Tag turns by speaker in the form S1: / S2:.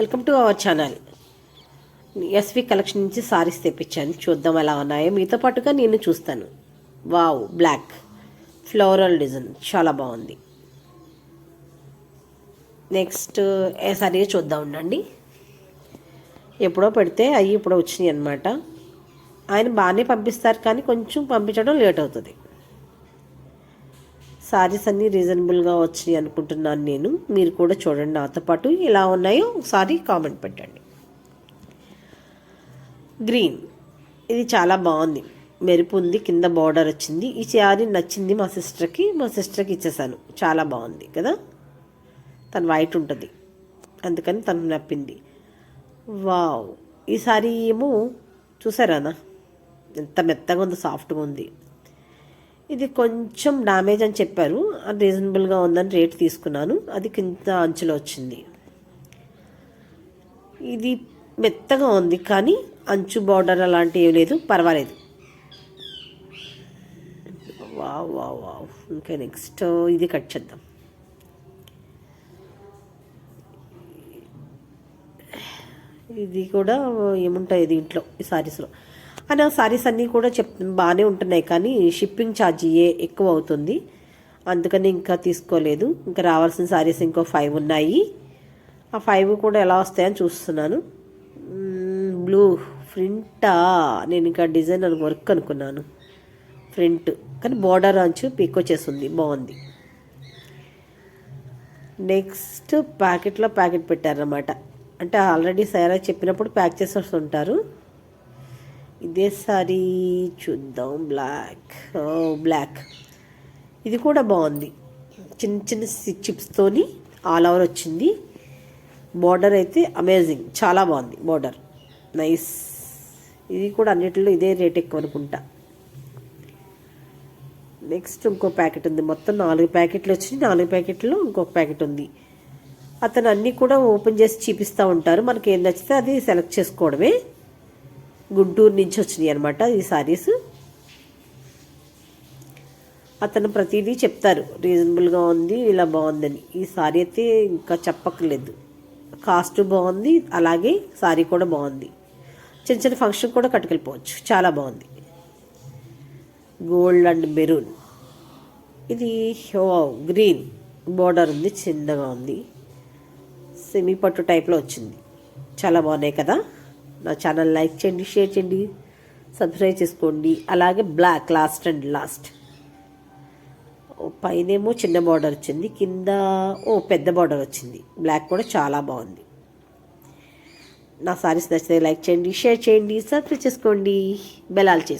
S1: Welcome to our channel. SV collection నుంచి సారీస్ తెప్పించాను. చూద్దాం ఎలా ఉన్నాయో. మీతో పాటుగా నేను చూస్తాను. వావ్ బ్లాక్ ఫ్లోరల్ డిజైన్ చాలా బాగుంది. నెక్స్ట్ ఏ సారీ చూద్దాం ఉండండి. ఎప్పుడో పెడితే అవి ఇప్పుడు వచ్చినాయి అనమాట ఆయన బాగానే పంపిస్తారు కానీ కొంచెం పంపించడం లేట్ అవుతుంది. సారీస్ అన్నీ రీజనబుల్గా వచ్చినాయి అనుకుంటున్నాను నేను. మీరు కూడా చూడండి నాతో పాటు ఎలా ఉన్నాయో ఒకసారి కామెంట్ పెట్టండి. గ్రీన్ ఇది చాలా బాగుంది. మెరుపు ఉంది కింద బార్డర్ వచ్చింది. ఈ శారీ నచ్చింది మా సిస్టర్కి మా సిస్టర్కి ఇచ్చేసాను. చాలా బాగుంది కదా? తను వైట్ ఉంటుంది. అందుకని తను నప్పింది. వావ్ ఈ సారీ ఏమో చూసారానా ఎంత మెత్తగా ఉందో సాఫ్ట్గా ఉంది. ఇది కొంచెం డ్యామేజ్ అని చెప్పారు. అది రీజనబుల్గా ఉందని రేట్ తీసుకున్నాను. అది కింద అంచులో వచ్చింది. ఇది మెత్తగా ఉంది కానీ అంచు బార్డర్ అలాంటివి ఏం లేదు. పర్వాలేదు. Wow wow wow. ఇంకా నెక్స్ట్ ఇది కట్ చేద్దాం. ఇది కూడా ఏముంటాయి దీంట్లో ఈ సారీస్లో? కానీ ఆ సారీస్ అన్నీ కూడా చెప్ బాగానే ఉంటున్నాయి కానీ షిప్పింగ్ ఛార్జీయే ఏ ఎక్కువ అవుతుంది. అందుకని ఇంకా తీసుకోలేదు. ఇంకా రావాల్సిన సారీస్ ఇంకో ఫైవ్ ఉన్నాయి. ఆ ఫైవ్ కూడా ఎలా వస్తాయని చూస్తున్నాను. బ్లూ ఫ్రింటా? నేను ఇంకా డిజైన్ అని వర్క్ అనుకున్నాను. ఫ్రింట్. కానీ బోర్డర్ అంచు పిక్ వచ్చేస్తుంది బాగుంది. నెక్స్ట్ ప్యాకెట్లో ప్యాకెట్ పెట్టారన్నమాట. అంటే ఆల్రెడీ సారా చెప్పినప్పుడు ప్యాక్ చేసి వస్తుంటారు ఇదే సారీ చూద్దాం బ్లాక్ బ్లాక్ ఇది కూడా బాగుంది. చిన్న చిన్న చిప్స్తోని ఆల్ ఓవర్ వచ్చింది. బార్డర్ అయితే అమేజింగ్ చాలా బాగుంది బార్డర్ నైస్ ఇది కూడా అన్నిటిలో ఇదే రేట్ ఎక్కువ అనుకుంటా. నెక్స్ట్ ఇంకో ప్యాకెట్ ఉంది. మొత్తం నాలుగు ప్యాకెట్లు వచ్చి నాలుగు ప్యాకెట్లో ఇంకొక ప్యాకెట్ ఉంది. అతను అన్నీ కూడా ఓపెన్ చేసి చూపిస్తూ ఉంటారు. మనకి ఏం నచ్చితే అది సెలెక్ట్ చేసుకోవడమే. గుంటూరు నుంచి వచ్చినాయి అనమాట ఈ శారీస్ అతను ప్రతిదీ చెప్తారు రీజనబుల్గా ఉంది ఇలా బాగుందని. ఈ సారీ అయితే ఇంకా చెప్పక్కర్లేదు. కాస్ట్ బాగుంది అలాగే సారీ కూడా బాగుంది. చిన్న చిన్న ఫంక్షన్ కూడా కట్టుకెళ్ళిపోవచ్చు చాలా బాగుంది. Gold and maroon. ఇది గ్రీన్. బోర్డర్ ఉంది చిన్నగా ఉంది. సెమీ పట్టు టైప్లో వచ్చింది. చాలా బాగున్నాయి కదా? నా ఛానల్ లైక్ చేయండి షేర్ చేయండి సబ్స్క్రైబ్ చేసుకోండి. అలాగే బ్లాక్ లాస్ట్ అండ్ లాస్ట్ పైనేమో చిన్న బార్డర్ వచ్చింది కింద ఓ పెద్ద బార్డర్ వచ్చింది. బ్లాక్ కూడా చాలా బాగుంది. నా సారీస్ నచ్చితే లైక్ చేయండి షేర్ చేయండి సబ్స్క్రైబ్ చేసుకోండి. బెలాల్ చేసుకోండి